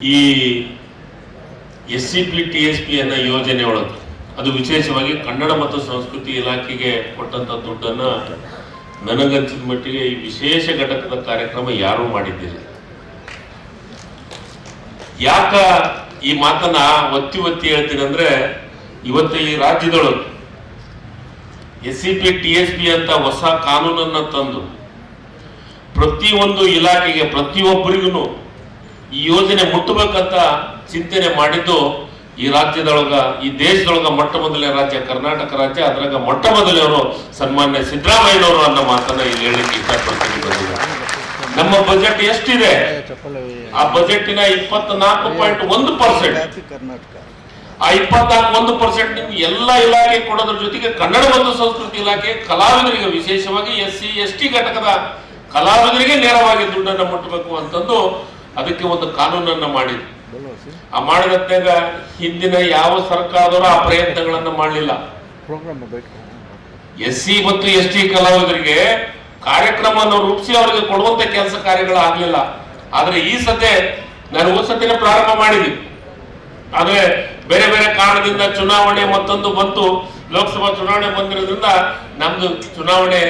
ಈ S C P T S P ಅನ್ನೋ ಯೋಜನೆ ಒಳಗೆ. ಅದು ವಿಶೇಷವಾಗಿ ಕನ್ನಡ ಮತ್ತು ಸಂಸ್ಕೃತಿ ಇಲಾಖೆಗೆ ಕೊಟ್ಟಂತ ದುಡ್ಡನ್ನ ನನಗನ್ಸಿದ ಮಟ್ಟಿಗೆ ಈ ವಿಶೇಷ ಘಟಕದ ಕಾರ್ಯಕ್ರಮ ಯಾರೂ ಮಾಡಿದ್ದಿಲ್ಲ. ಯಾಕ ಈ ಮಾತನ್ನ ಒತ್ತಿ ಒತ್ತಿ ಹೇಳ್ತೀನಿ ಅಂದ್ರೆ ಇವತ್ತು ಈ ರಾಜ್ಯದೊಳಗೆ S C P T S P ಅಂತ ಹೊಸ ಕಾನೂನನ್ನ ತಂದು ಪ್ರತಿಯೊಂದು ಇಲಾಖೆಗೆ ಪ್ರತಿಯೊಬ್ಬರಿಗೂ ಈ ಯೋಜನೆ ಮುಟ್ಟಬೇಕಂತ ಚಿಂತನೆ ಮಾಡಿದ್ದು ಈ ರಾಜ್ಯದೊಳಗ, ಈ ದೇಶದೊಳಗ ಮೊಟ್ಟ ಮೊದಲನೇ ರಾಜ್ಯ ಕರ್ನಾಟಕ ರಾಜ್ಯ, ಅದ್ರಾಗ ಮೊಟ್ಟ ಮೊದಲನೇವರು ಸನ್ಮಾನ್ಯ ಸಿದ್ದರಾಮಯ್ಯನವರು ಅನ್ನೋ ಮಾತನ್ನ ಇಲ್ಲಿ ಹೇಳಲಿಕ್ಕೆ ಇಷ್ಟಪಡ್ತೀನಿ ನಮ್ಮ ಬಜೆಟ್ ಎಷ್ಟಿದೆ? ಆ ಬಜೆಟಿನ ಇಪ್ಪತ್ನಾಲ್ಕು ಪಾಯಿಂಟ್ ಒಂದು ಪರ್ಸೆಂಟ್. ಆ ಇಪ್ಪತ್ನಾಲ್ಕು ಒಂದು ಪರ್ಸೆಂಟ್ ನಿಮ್ಗೆ ಎಲ್ಲ ಇಲಾಖೆ ಕೊಡೋದ್ರ ಜೊತೆಗೆ ಕನ್ನಡ ಮತ್ತು ಸಂಸ್ಕೃತಿ ಇಲಾಖೆ ಕಲಾವಿದರಿಗೆ ವಿಶೇಷವಾಗಿ ಎಸ್ ಸಿ ಎಸ್ ಟಿ ಘಟಕದ ಕಲಾವಿದರಿಗೆ ನೇರವಾಗಿ ದುಡ್ಡನ್ನು ಮುಟ್ಟಬೇಕು ಅಂತಂದು ಅದಕ್ಕೆ ಒಂದು ಕಾನೂನನ್ನ ಮಾಡಿದ್ರು. ಆ ಮಾಡಿದಾಗ ಹಿಂದಿನ ಯಾವ ಸರ್ಕಾರದವರು ಆ ಪ್ರಯತ್ನಗಳನ್ನ ಮಾಡಲಿಲ್ಲ. ಎಸ್ ಸಿ ಮತ್ತು ಎಸ್ ಟಿ ಕಲಾವಿದರಿಗೆ ಕಾರ್ಯಕ್ರಮವನ್ನು ರೂಪಿಸಿ ಅವರಿಗೆ ಕೊಡುವಂತ ಕೆಲಸ ಕಾರ್ಯಗಳು ಆಗ್ಲಿಲ್ಲ ಆದ್ರೆ ಈ ಸತೆ ನಾನು ಹೊಸತಿನ ಪ್ರಾರಂಭ ಮಾಡಿದ್ವಿ. ಆದ್ರೆ ಬೇರೆ ಬೇರೆ ಕಾರಣದಿಂದ ಚುನಾವಣೆ ಮತ್ತೊಂದು ಬಂತು. ಲೋಕಸಭಾ ಚುನಾವಣೆ ಬಂದಿರೋದ್ರಿಂದ ನಮ್ದು ಚುನಾವಣೆ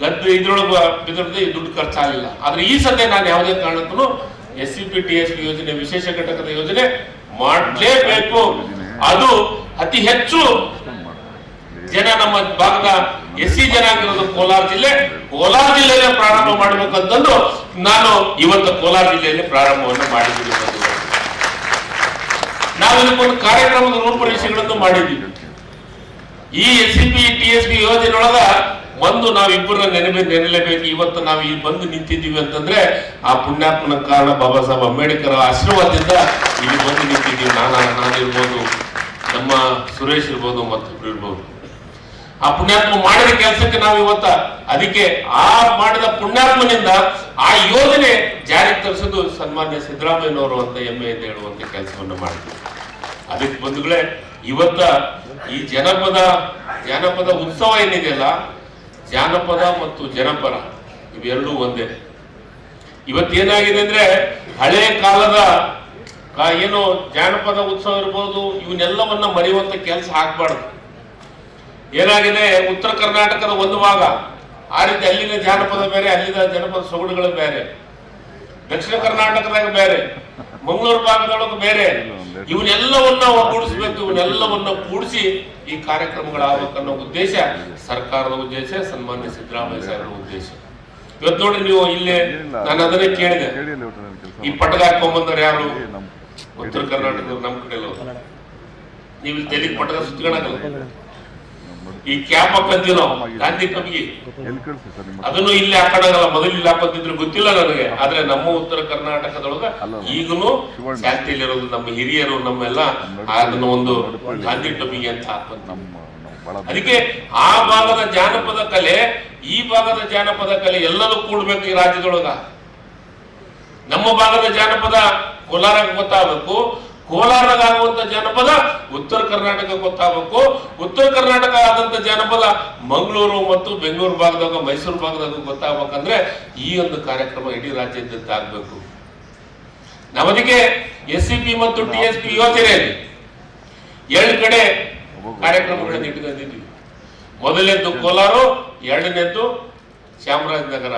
ಗದ್ದು ಇದ್ರೊಳಗೆ ಬಿದ್ರದ ದುಡ್ಡು ಖರ್ಚಾಗಲಿಲ್ಲ ಆದ್ರೆ ಈ ಸದ್ಯ ನಾನು ಯಾವುದೇ ಕಾರಣಕ್ಕೂ S C P T S ಯೋಜನೆ, ವಿಶೇಷ ಘಟಕದ ಯೋಜನೆ ಮಾಡಲೇಬೇಕು. ಅದು ಅತಿ ಹೆಚ್ಚು ಜನ ನಮ್ಮ ಭಾಗದ ಎಸ್ ಸಿ ಜನಾಂಗದ ಕೋಲಾರ ಜಿಲ್ಲೆ, ಕೋಲಾರ ಜಿಲ್ಲೆಯಲ್ಲೇ ಪ್ರಾರಂಭ ಮಾಡಬೇಕಂತಂದು ನಾನು ಇವತ್ತು ಕೋಲಾರ ಜಿಲ್ಲೆಯಲ್ಲಿ ಪ್ರಾರಂಭವನ್ನು ಮಾಡಿದ್ದೀನಿ. ನಾವು ಇದಕ್ಕೊಂದು ಕಾರ್ಯಕ್ರಮದ ರೂಪರೇಷೆಗಳನ್ನು ಮಾಡಿದ್ದೀವಿ. ಈ S C P T S P ಯೋಜನೆಯೊಳಗ ಒಂದು ನಾವಿಬ್ಬರನ್ನ ನೆನಪಿ ನೆನಲೇಬೇಕು. ಇವತ್ತು ನಾವು ಇಲ್ಲಿ ಬಂದು ನಿಂತಿದ್ದೀವಿ ಅಂತಂದ್ರೆ ಆ ಪುಣ್ಯಾತ್ಮನ ಕಾರಣ ಬಾಬಾ ಸಾಹೇಬ್ ಅಂಬೇಡ್ಕರ್ ಆಶೀರ್ವಾದದಿಂದ ಇಲ್ಲಿ ಬಂದು ನಿಂತಿದ್ದೀವಿ. ನಾನು ನಾನಿರ್ಬೋದು ನಮ್ಮ ಸುರೇಶ್ ಇರ್ಬೋದು, ಮತ್ತೊಬ್ರು ಇರ್ಬೋದು. ಆ ಪುಣ್ಯಾತ್ಮ ಮಾಡಿದ ಕೆಲಸಕ್ಕೆ ನಾವು ಇವತ್ತ ಅದಕ್ಕೆ ಆ ಮಾಡಿದ ಪುಣ್ಯಾತ್ಮನಿಂದ ಆ ಯೋಜನೆ ಜಾರಿಗೆ ತರಿಸೋದು ಸನ್ಮಾನ್ಯ ಸಿದ್ದರಾಮಯ್ಯನವರು ಅಂತ ಹೆಮ್ಮೆ ಅಂತ ಹೇಳುವಂತ ಕೆಲಸವನ್ನು ಮಾಡಿದ್ವಿ. ಅದಕ್ಕೆ ಬಂಧುಗಳೇ, ಇವತ್ತ ಈ ಜನಪದ ಜನಪದ ಉತ್ಸವ ಏನಿದೆಯಲ್ಲ ಜಾನಪದ ಮತ್ತು ಜನಪರ ಇವೆರಡೂ ಒಂದೇ. ಇವತ್ತೇನಾಗಿದೆ ಅಂದ್ರೆ ಹಳೆ ಕಾಲದ ಏನು ಜಾನಪದ ಉತ್ಸವ ಇರ್ಬೋದು ಇವನ್ನೆಲ್ಲವನ್ನ ಮರೆಯುವಂತ ಕೆಲಸ ಆಗ್ಬಾರ್ದು. ಏನಾಗಿದೆ ಉತ್ತರ ಕರ್ನಾಟಕದ ಒಂದು ಭಾಗ. ಆ ರೀತಿ ಅಲ್ಲಿನ ಜಾನಪದ ಬೇರೆ ಅಲ್ಲಿನ ಜನಪದ ಸೊಗಡುಗಳು ಬೇರೆ. ದಕ್ಷಿಣ ಕರ್ನಾಟಕದಾಗ ಬೇರೆ. ಮಂಗಳೂರು ಭಾಗದೊಳಗೆ ಬೇರೆ. ಇವನ್ನೆಲ್ಲವನ್ನ ಒಗ್ಗೂಡಿಸ್ಬೇಕು ಇವನ್ನೆಲ್ಲವನ್ನ ಕೂಡಿಸಿ ಈ ಕಾರ್ಯಕ್ರಮಗಳಾಗಬೇಕನ್ನೋ ಉದ್ದೇಶ ಸರ್ಕಾರದ ಉದ್ದೇಶ ಸನ್ಮಾನ್ಯ ಸಿದ್ದರಾಮಯ್ಯ ಸಾಹೇಬರ ಉದ್ದೇಶ. ಇವತ್ತು ನೋಡಿ ನೀವು ಇಲ್ಲೇ ನಾನು ಅದನ್ನೇ ಕೇಳಿದೆ. ಈ ಪಟಕ ಹಾಕೊಂಡ್ಬಂದವ್ರು ಯಾರು? ಉತ್ತರ ಕರ್ನಾಟಕದ ನಮ್ಮ ಕಡೆ. ನೀವು ಇಲ್ಲಿ ತೆಲಿಗೆ ಪಟಕ ಸುತ್ಕೊಳಕಲ್ಲ ಈ ಕ್ಯಾಪ್ ಹಾಕಂತೀವಿ ನಾವು ಗಾಂಧಿ ನಿಮ್ಮ ಅದನ್ನು ಇಲ್ಲಿ ಹಾಕೋಣಗಲ್ಲ ಮೊದಲು ಇಲ್ಲಿ ಹಾಕೋತಿದ್ರು ಗೊತ್ತಿಲ್ಲ ನನಗೆ. ಆದ್ರೆ ನಮ್ಮ ಉತ್ತರ ಕರ್ನಾಟಕದೊಳಗ ಈಗಲೂ ಶಾಂತಿಯಲ್ಲಿರೋದು ನಮ್ಮ ಹಿರಿಯರು ನಮ್ಮೆಲ್ಲ ಅದನ್ನ ಒಂದು ಗಾಂಧಿ ಟಮಿಗೆ ಅಂತ ನಮ್ಮ ಅದಕ್ಕೆ ಆ ಭಾಗದ ಜಾನಪದ ಕಲೆ ಈ ಭಾಗದ ಜಾನಪದ ಕಲೆ ಎಲ್ಲರೂ ಕೂಡ್ಬೇಕು ಈ ರಾಜ್ಯದೊಳಗ. ನಮ್ಮ ಭಾಗದ ಜಾನಪದ ಕೋಲಾರ ಗೊತ್ತಾಗಬೇಕು. ಕೋಲಾರದಾಗ ಜನಪದ, ಉತ್ತರ ಕರ್ನಾಟಕ ಗೊತ್ತಾಗಬೇಕು. ಉತ್ತರ ಕರ್ನಾಟಕ ಆದಂತ ಜನಪದ ಮಂಗಳೂರು ಮತ್ತು ಬೆಂಗಳೂರು ಭಾಗದಾಗ, ಮೈಸೂರು ಭಾಗದಾಗ ಗೊತ್ತಾಗಬೇಕಂದ್ರೆ ಈ ಒಂದು ಕಾರ್ಯಕ್ರಮ ಇಡೀ ರಾಜ್ಯದಂತ ಆಗ್ಬೇಕು. ನಮ್ಮದಿಗೆ ಎಸ್ ಸಿ ಪಿ ಮತ್ತು ಟಿ ಎಸ್ ಪಿ ಯೋಜನೆಯಲ್ಲಿ ಎರಡು ಕಡೆ ಕಾರ್ಯಕ್ರಮಗಳನ್ನು ಇಟ್ಕೊಂಡಿದ್ವಿ ಮೊದಲನೇದ್ದು ಕೋಲಾರ, ಎರಡನೇದ್ದು ಚಾಮರಾಜನಗರ.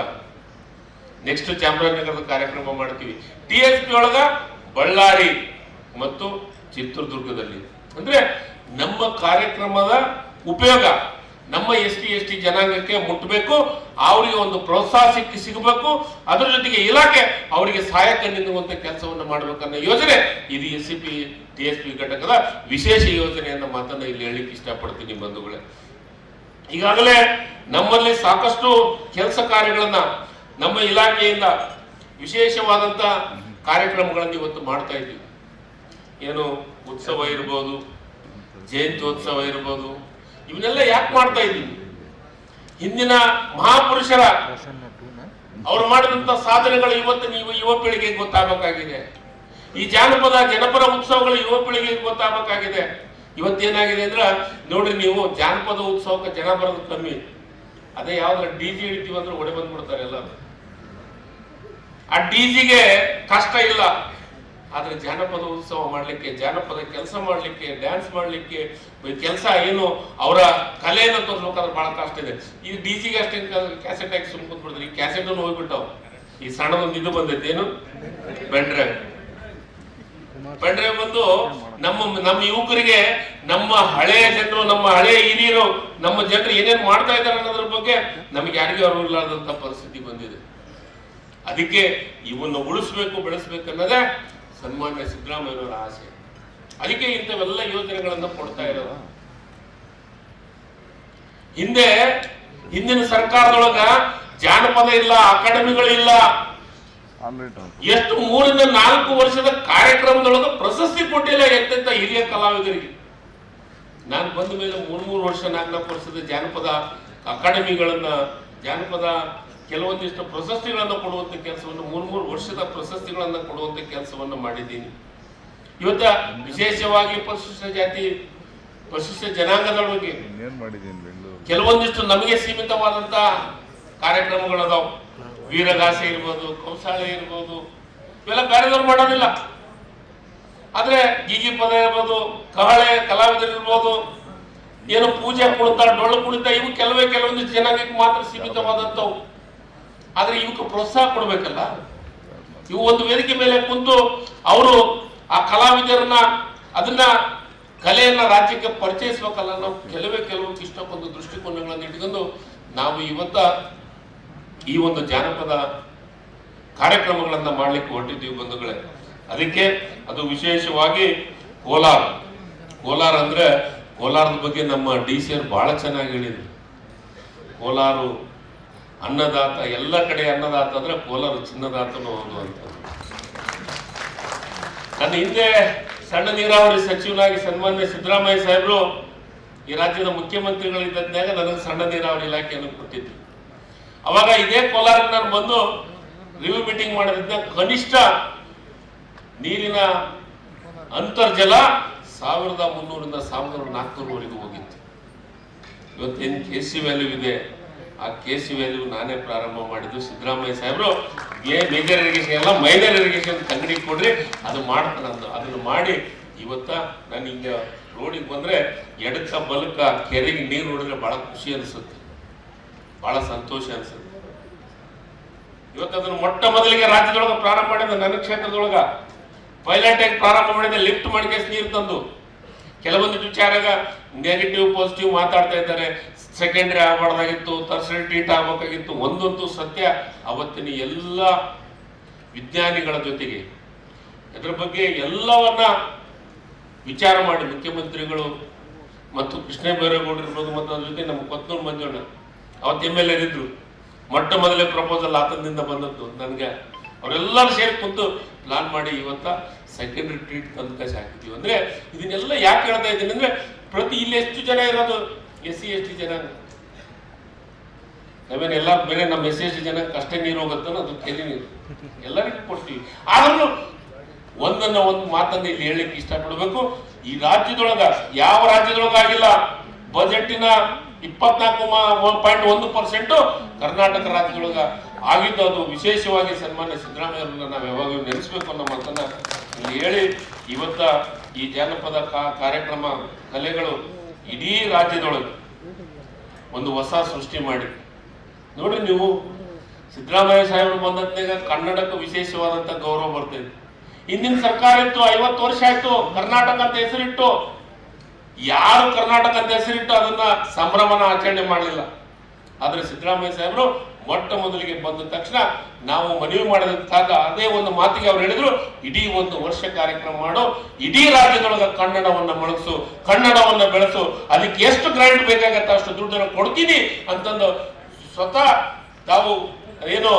ನೆಕ್ಸ್ಟ್ ಚಾಮರಾಜನಗರದ ಕಾರ್ಯಕ್ರಮ ಮಾಡ್ತೀವಿ. ಟಿ ಎಸ್ ಪಿ ಒಳಗ ಬಳ್ಳಾರಿ. ಮತ್ತು ಚಿತ್ರದುರ್ಗದಲ್ಲಿ. ಅಂದ್ರೆ ನಮ್ಮ ಕಾರ್ಯಕ್ರಮದ ಉಪಯೋಗ, ನಮ್ಮ ಎಸ್ ಟಿ ಎಸ್ ಟಿ ಜನಾಂಗಕ್ಕೆ ಮುಟ್ಟಬೇಕು ಅವರಿಗೆ ಒಂದು ಪ್ರೋತ್ಸಾಹ ಸಿಕ್ಕಿ ಸಿಗಬೇಕು, ಅದರ ಜೊತೆಗೆ ಇಲಾಖೆ ಅವರಿಗೆ ಸಹಾಯಕ ನಿಲ್ಲುವಂತ ಕೆಲಸವನ್ನು ಮಾಡ್ಬೇಕನ್ನೋ ಯೋಜನೆ ಇದು S C P T S P ಘಟಕದ ವಿಶೇಷ ಯೋಜನೆ ಅನ್ನೋ ಮಾತನ್ನ ಇಲ್ಲಿ ಹೇಳಲಿಕ್ಕೆ ಇಷ್ಟಪಡ್ತೀನಿ ಬಂಧುಗಳೇ. ಈಗಾಗಲೇ ನಮ್ಮಲ್ಲಿ ಸಾಕಷ್ಟು ಕೆಲಸ ಕಾರ್ಯಗಳನ್ನ ನಮ್ಮ ಇಲಾಖೆಯಿಂದ ವಿಶೇಷವಾದಂತ ಕಾರ್ಯಕ್ರಮಗಳನ್ನು ಇವತ್ತು ಮಾಡ್ತಾ ಇದ್ದೀವಿ ಏನು ಉತ್ಸವ ಇರ್ಬೋದು ಜಯಂತ್ಯೋತ್ಸವ ಇರ್ಬೋದು ಇವನ್ನೆಲ್ಲ ಯಾಕೆ ಮಾಡ್ತಾ ಇದ್ದೀವಿ? ಹಿಂದಿನ ಮಹಾಪುರುಷರ ಅವ್ರು ಮಾಡಿದಂತ ಸಾಧನೆಗಳು ಇವತ್ತು ನೀವು ಯುವ ಪೀಳಿಗೆಗೆ ಗೊತ್ತಾಗಬೇಕಾಗಿದೆ. ಈ ಜಾನಪದ ಜನಪರ ಉತ್ಸವಗಳು ಯುವ ಪೀಳಿಗೆಗೆ ಗೊತ್ತಾಗಬೇಕಾಗಿದೆ. ಇವತ್ತೇನಾಗಿದೆ ಅಂದ್ರೆ ನೋಡ್ರಿ ನೀವು ಜಾನಪದ ಉತ್ಸವಕ್ಕೆ ಜನ ಬರೋದು ಕಮ್ಮಿ. ಅದೇ ಯಾವ್ದ್ರ ಡಿ ಜಿ ಹಿಡಿತೀವಿ ಅಂದ್ರೆ ಒಡೆ ಬಂದ್ಬಿಡ್ತಾರೆ ಎಲ್ಲರೂ. ಆ ಡಿ ಜಿಗೆ ಕಷ್ಟ ಇಲ್ಲ. ಆದ್ರೆ ಜಾನಪದ ಉತ್ಸವ ಮಾಡ್ಲಿಕ್ಕೆ, ಜಾನಪದ ಕೆಲಸ ಮಾಡ್ಲಿಕ್ಕೆ ಡ್ಯಾನ್ಸ್ ಮಾಡ್ಲಿಕ್ಕೆ ಕೆಲಸ ಏನು, ಅವರ ಕಲೆಯನ್ನು ತೋರಿಸ್ಬೇಕಾದ್ರೆ ಬಹಳ ಕಷ್ಟ ಇದೆ. ಈ ಡಿ ಜಿಗೆ ಅಷ್ಟೇ ಕ್ಯಾಸೆಟ್ ಹಾಕಿ ಸುಮ್ಮನೆ ಕೂತ್ಬಿಡ್ತಾರೆ. ಈ ಕ್ಯಾಸೆಟನ್ನು ಹೋಗ್ಬಿಟ್ಟವು. ಈ ಸಣ್ಣದೊಂದು ಇದು ಬಂದೈತೆ, ಏನು? ಬೆಂಡ್ರೆ ಬೆಂಡ್ರೆ ಬಂದು ನಮ್ಮ ನಮ್ಮ ಯುವಕರಿಗೆ, ನಮ್ಮ ಹಳೆಯ ಜನರು, ನಮ್ಮ ಹಳೆಯ ಹಿರಿಯರು, ನಮ್ಮ ಜನರು ಏನೇನು ಮಾಡ್ತಾ ಇದ್ದಾರೆ ಅನ್ನೋದ್ರ ಬಗ್ಗೆ ನಮಗೆ ಯಾರಿಗೂ ಅರಿವು ಪರಿಸ್ಥಿತಿ ಬಂದಿದೆ. ಅದಕ್ಕೆ ಇವನ್ನು ಉಳಿಸ್ಬೇಕು, ಬೆಳೆಸ್ಬೇಕು ಅನ್ನೋದೇ ಸನ್ಮಾನ್ಯ ಸಿದ್ದರಾಮಯ್ಯನವರ ಆಸೆ. ಅದಕ್ಕೆ ಇಂಥವೆಲ್ಲ ಯೋಜನೆಗಳನ್ನು ಕೊಡ್ತಾ ಇರೋದು. ಹಿಂದೆ ಹಿಂದಿನ ಸರ್ಕಾರದೊಳಗ ಜಾನಪದ ಇಲ್ಲ ಅಕಾಡೆಮಿಗಳಿಲ್ಲ ಎಷ್ಟು ಮೂರಿಂದ ನಾಲ್ಕು ವರ್ಷದ ಕಾರ್ಯಕ್ರಮದೊಳಗ ಪ್ರಶಸ್ತಿ ಕೊಟ್ಟಿಲ್ಲ ಎಂತೆಂತ ಹಿರಿಯ ಕಲಾವಿದರಿಗೆ. ನಾನು ಬಂದ ಮೇಲೆ ಮೂರ್ ಮೂರು ವರ್ಷ ನಾಲ್ಕು ನಾಲ್ಕು ವರ್ಷದ ಜಾನಪದ ಅಕಾಡೆಮಿಗಳನ್ನ ಜಾನಪದ ಕೆಲವೊಂದಿಷ್ಟು ಪ್ರಶಸ್ತಿಗಳನ್ನು ಕೊಡುವಂಥ ಕೆಲಸವನ್ನು ಮೂರ್ ಮೂರು ವರ್ಷದ ಪ್ರಶಸ್ತಿಗಳನ್ನು ಕೊಡುವಂಥ ಕೆಲಸವನ್ನು ಮಾಡಿದ್ದೀನಿ. ಇವತ್ತ ವಿಶೇಷವಾಗಿ ಪರಿಶಿಷ್ಟ ಜಾತಿ ಪರಿಶಿಷ್ಟ ಜನಾಂಗದೊಳಗೆ ಕೆಲವೊಂದಿಷ್ಟು ನಮಗೆ ಸೀಮಿತವಾದಂತ ಕಾರ್ಯಕ್ರಮಗಳದಾವು. ವೀರಗಾಸೆ ಇರ್ಬೋದು ಕೌಶಾಲೆ ಇರ್ಬೋದು ಇವೆಲ್ಲ ಬೇರೆದವ್ರು ಮಾಡೋದಿಲ್ಲ. ಆದ್ರೆ ಗೀಗಿ ಪದ ಇರ್ಬೋದು ಕಹಳೆ ಕಲಾವಿದರಿರ್ಬೋದು ಏನು ಪೂಜೆ ಕುಣಿತ ಡೊಳ್ಳು ಕುಣಿತ ಇವು ಕೆಲವೇ ಕೆಲವೊಂದಿಷ್ಟು ಜನಾಂಗಕ್ಕೆ ಮಾತ್ರ ಸೀಮಿತವಾದಂಥವು ಆದ್ರೆ ಇವಕ್ಕೆ ಪ್ರೋತ್ಸಾಹ ಕೊಡಬೇಕಲ್ಲ? ಇವು ಒಂದು ವೇದಿಕೆ ಮೇಲೆ ಕುಂತು ಅವರು ಆ ಕಲಾವಿದರನ್ನ, ಅದನ್ನ ಕಲೆಯನ್ನ ರಾಜ್ಯಕ್ಕೆ ಪರಿಚಯಿಸಬೇಕಲ್ಲ ನಾವು ಕೆಲವೇ ಕೆಲವು ಇಷ್ಟಕ್ಕೊಂದು ದೃಷ್ಟಿಕೋನಗಳನ್ನು ಇಟ್ಕೊಂಡು ನಾವು ಇವತ್ತ ಈ ಒಂದು ಜಾನಪದ ಕಾರ್ಯಕ್ರಮಗಳನ್ನ ಮಾಡ್ಲಿಕ್ಕೆ ಹೊರಟಿದ್ದೀವಿ ಬಂಧುಗಳೇ. ಅದಕ್ಕೆ ಅದು ವಿಶೇಷವಾಗಿ ಕೋಲಾರ. ಕೋಲಾರ ಅಂದ್ರೆ ಕೋಲಾರದ ಬಗ್ಗೆ ನಮ್ಮ ಡಿ ಸಿ ಆರ್ ಬಹಳ ಚೆನ್ನಾಗಿ ಹೇಳಿದ್ರು. ಕೋಲಾರು ಅನ್ನದಾತ ಎಲ್ಲ ಕಡೆ ಅನ್ನದಾತ ಅಂದ್ರೆ ಕೋಲಾರ ಚಿನ್ನದಾತನು ಹೌದು ಅಂತ. ನನ್ನ ಹಿಂದೆ ಸಣ್ಣ ನೀರಾವರಿ ಸಚಿವನಾಗಿ ಸನ್ಮಾನ್ಯ ಸಿದ್ದರಾಮಯ್ಯ ಸಾಹೇಬರು ಈ ರಾಜ್ಯದ ಮುಖ್ಯಮಂತ್ರಿಗಳಿದ್ದಾಗ ನನಗೆ ಸಣ್ಣ ನೀರಾವರಿ ಇಲಾಖೆಯನ್ನು ಕೊಟ್ಟಿದ್ರು ಅವಾಗ ಇದೇ ಕೋಲಾರಕ್ಕೆ ನಾನು ಬಂದು ರಿವ್ಯೂ ಮೀಟಿಂಗ್ ಮಾಡೋದ್ರಿಂದ ಕನಿಷ್ಠ ನೀರಿನ ಅಂತರ್ಜಲ ಸಾವಿರದ ಮುನ್ನೂರಿಂದ ಸಾವಿರದ ನಾಲ್ಕುನೂರವರೆಗೂ ಹೋಗಿತ್ತು. ಇವತ್ತೇನು ಕೆ ಸಿ ವ್ಯಾಲ್ಯೂ ಇದೆ. ಆ ಕೆ ಸಿ ನಾನೇ ಪ್ರಾರಂಭ ಮಾಡಿದ್ದು. ಸಿದ್ದರಾಮಯ್ಯ ಸಾಹೇಬರು, ಏ ಮೇಜರ್ ಇರಿಗೇಷನ್ ಎಲ್ಲ ಮೈನರ್ ಇರಿಗೇಷನ್ ತಂಗಡಿ ಕೊಡ್ರಿ, ಅದು ಮಾಡ್ತಾನೆ ಅಂದು ಅದನ್ನು ಮಾಡಿ ಇವತ್ತ ನಾನು ಹಿಂಗೆ ರೋಡಿಗೆ ಬಂದರೆ ಎಡಕ್ಕ ಬಲಕ್ಕ ಕೆರೆಗೆ ನೀರು ನೋಡಿದ್ರೆ ಭಾಳ ಖುಷಿ ಅನಿಸುತ್ತೆ. ಭಾಳ ಸಂತೋಷ ಅನಿಸುತ್ತೆ. ಇವತ್ತು ಅದನ್ನು ಮೊಟ್ಟ ಮೊದಲಿಗೆ ರಾಜ್ಯದೊಳಗೆ ಪ್ರಾರಂಭ ಮಾಡಿದ ನನ್ನ ಕ್ಷೇತ್ರದೊಳಗ. ಪೈಲಟ್ ಆಗಿ ಪ್ರಾರಂಭ ಮಾಡಿದ ಲಿಫ್ಟ್ ಮಾಡಿಕೆ ನೀರು ತಂದು. ಕೆಲವೊಂದು ವಿಚಾರಾಗ ನೆಗೆಟಿವ್ ಪಾಸಿಟಿವ್ ಮಾತಾಡ್ತಾ ಇದ್ದಾರೆ. ಸೆಕೆಂಡರಿ ಆಗಬಾರ್ದಾಗಿತ್ತು ತರ್ಸರಿ ಟ್ರೀಟ್ ಆಗ್ಬೇಕಾಗಿತ್ತು ಒಂದಂತೂ ಸತ್ಯ. ಅವತ್ತಿನ ಎಲ್ಲ ವಿಜ್ಞಾನಿಗಳ ಜೊತೆಗೆ, ಇದ್ರ ಬಗ್ಗೆ ಎಲ್ಲವನ್ನ ವಿಚಾರ ಮಾಡಿ ಮುಖ್ಯಮಂತ್ರಿಗಳು ಮತ್ತು ಕೃಷ್ಣ ಬೈರೇಗೌಡ ಇರ್ಬೋದು ಮತ್ತು ಅದ್ರ ಜೊತೆ ನಮ್ಮ ಕೊತ್ತೂರು ಮಂಜಣ್ಣ, ಅವತ್ತು ಎಂ ಎಲ್ ಎ ಇದ್ರು ಮೊಟ್ಟ ಮೊದಲೇ ಪ್ರಪೋಸಲ್ ಆತನಿಂದ ಬಂದದ್ದು ನನಗೆ. ಅವರೆಲ್ಲರೂ ಸೇರಿ ಕುಂತು ಪ್ಲಾನ್ ಮಾಡಿ ಇವತ್ತ ಸೆಕೆಂಡ್ರಿ ಟ್ರೀಟ್ ತಂದು ಕಸಿ ಹಾಕಿದ್ದೀವಿ. ಅಂದರೆ ಇದನ್ನೆಲ್ಲ ಯಾಕೆ ಹೇಳ್ತಾ ಇದ್ದೀನಿ ಅಂದರೆ ಪ್ರತಿ ಇಲ್ಲಿ ಎಷ್ಟು ಜನ ಇರೋದು? ಎಸ್ ಸಿ ಎಸ್ ಟಿ ಜನ. ನಾವೇನು ಎಲ್ಲ ಬೇರೆ ನಮ್ಮ ಎಸ್ ಎಸ್ ಟಿ ಜನ ಕಷ್ಟ ನೀರು ಹೋಗುತ್ತೆ ಅದು ಕೆಲಿ ನೀರು ಎಲ್ಲರಿಗೂ ಕೊಡ್ತೀವಿ. ಆದ್ರೂ ಒಂದನ್ನ ಒಂದು ಮಾತನ್ನ ಇಲ್ಲಿ ಹೇಳಲಿಕ್ಕೆ ಇಷ್ಟಪಡಬೇಕು. ಈ ರಾಜ್ಯದೊಳಗ ಯಾವ ರಾಜ್ಯದೊಳಗ ಆಗಿಲ್ಲ. ಬಜೆಟಿನ ಇಪ್ಪತ್ನಾಲ್ಕು ಪಾಯಿಂಟ್ ಒಂದು ಪರ್ಸೆಂಟ್ ಕರ್ನಾಟಕ ರಾಜ್ಯದೊಳಗ ಆಗಿದ್ದು ಅದು ವಿಶೇಷವಾಗಿ ಸನ್ಮಾನ್ಯ ಸಿದ್ದರಾಮಯ್ಯವ್ರನ್ನ ನಾವು ಯಾವಾಗಲೂ ನೆನೆಸ್ಬೇಕು ಅನ್ನೋ ಮಾತನ್ನ ಇಲ್ಲಿ ಹೇಳಿ ಇವತ್ತ ಈ ಜಾನಪದ ಕಾರ್ಯಕ್ರಮ ಕಲೆಗಳು ಇಡೀ ರಾಜ್ಯದೊಳಗೆ ಒಂದು ಹೊಸ ಸೃಷ್ಟಿ ಮಾಡಿ. ನೋಡಿ ನೀವು, ಸಿದ್ದರಾಮಯ್ಯ ಸಾಹೇಬರು ಬಂದಂತಾಗ ಕನ್ನಡಕ್ಕೆ ವಿಶೇಷವಾದಂತ ಗೌರವ ಬರ್ತದೆ ಹಿಂದಿನ ಸರ್ಕಾರ ಇತ್ತು, ಐವತ್ತು ವರ್ಷ ಆಯ್ತು ಕರ್ನಾಟಕ ಅಂತ ಹೆಸರಿಟ್ಟು. ಯಾರು ಕರ್ನಾಟಕ ಅಂತ ಹೆಸರಿಟ್ಟು ಅದನ್ನ ಸಂಭ್ರಮನ ಆಚರಣೆ ಮಾಡಲಿಲ್ಲ. ಆದ್ರೆ ಸಿದ್ದರಾಮಯ್ಯ ಸಾಹೇಬರು ಮೊಟ್ಟ ಮೊದಲಿಗೆ ಬಂದ ತಕ್ಷಣ ನಾವು ಮನವಿ ಮಾಡಿದಂತಾಗ ಅದೇ ಒಂದು ಮಾತಿಗೆ ಅವ್ರು ಹೇಳಿದ್ರು, ಇಡೀ ಒಂದು ವರ್ಷ ಕಾರ್ಯಕ್ರಮ ಮಾಡು, ಇಡೀ ರಾಜ್ಯದೊಳಗ ಕನ್ನಡವನ್ನ ಮೊಳಗಿಸು, ಕನ್ನಡವನ್ನ ಬೆಳೆಸು, ಅದಕ್ಕೆ ಎಷ್ಟು ಗ್ರಾಂಟ್ ಬೇಕಾಗತ್ತೆ ಅಷ್ಟು ದುಡ್ಡನ್ನು ಕೊಡ್ತೀನಿ ಅಂತಂದು ಸ್ವತಃ ತಾವು ಏನು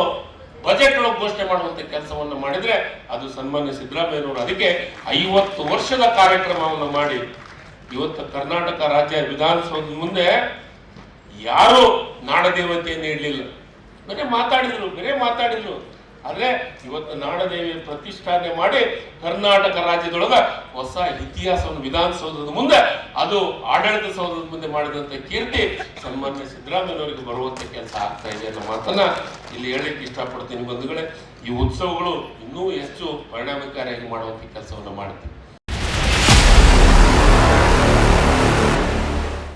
ಬಜೆಟ್ ಒಳಗೆ ಘೋಷಣೆ ಮಾಡುವಂತ ಕೆಲಸವನ್ನು ಮಾಡಿದ್ರೆ ಅದು ಸನ್ಮಾನ್ಯ ಸಿದ್ದರಾಮಯ್ಯನವರು ಅದಕ್ಕೆ ಐವತ್ತು ವರ್ಷದ ಕಾರ್ಯಕ್ರಮವನ್ನು ಮಾಡಿ. ಇವತ್ತು ಕರ್ನಾಟಕ ರಾಜ್ಯ ವಿಧಾನಸೌಧದ ಮುಂದೆ ಯಾರು ನಾಡದೇವತೆಯನ್ನು ಇಡಲಿಲ್ಲ. ಬರೇ ಮಾತಾಡಿದ್ರು ಬರೇ ಮಾತಾಡಿದ್ರು. ಆದ್ರೆ ಇವತ್ತು ನಾಡದೇವಿ ಪ್ರತಿಷ್ಠಾಪನೆ ಮಾಡಿ ಕರ್ನಾಟಕ ರಾಜ್ಯದೊಳಗ ಹೊಸ ಇತಿಹಾಸವನ್ನು ವಿಧಾನಸೌಧದ ಮುಂದೆ, ಅದು ಆಡಳಿತ ಸೌಧದ ಮುಂದೆ ಮಾಡಿದಂತ ಕೀರ್ತಿ ಸನ್ಮಾನ್ಯ ಸಿದ್ದರಾಮಯ್ಯನವರಿಗೆ ಬರುವಂತ ಕೆಲಸ ಆಗ್ತಾ ಇದೆ ಅನ್ನೋ ಮಾತನ್ನ ಇಲ್ಲಿ ಹೇಳಲಿಕ್ಕೆ ಇಷ್ಟಪಡ್ತೀನಿ ಬಂಧುಗಳೇ. ಈ ಉತ್ಸವಗಳು ಇನ್ನೂ ಹೆಚ್ಚು ಪರಿಣಾಮಕಾರಿಯಾಗಿ ಮಾಡುವಂತ ಕೆಲಸವನ್ನು ಮಾಡ್ತೀವಿ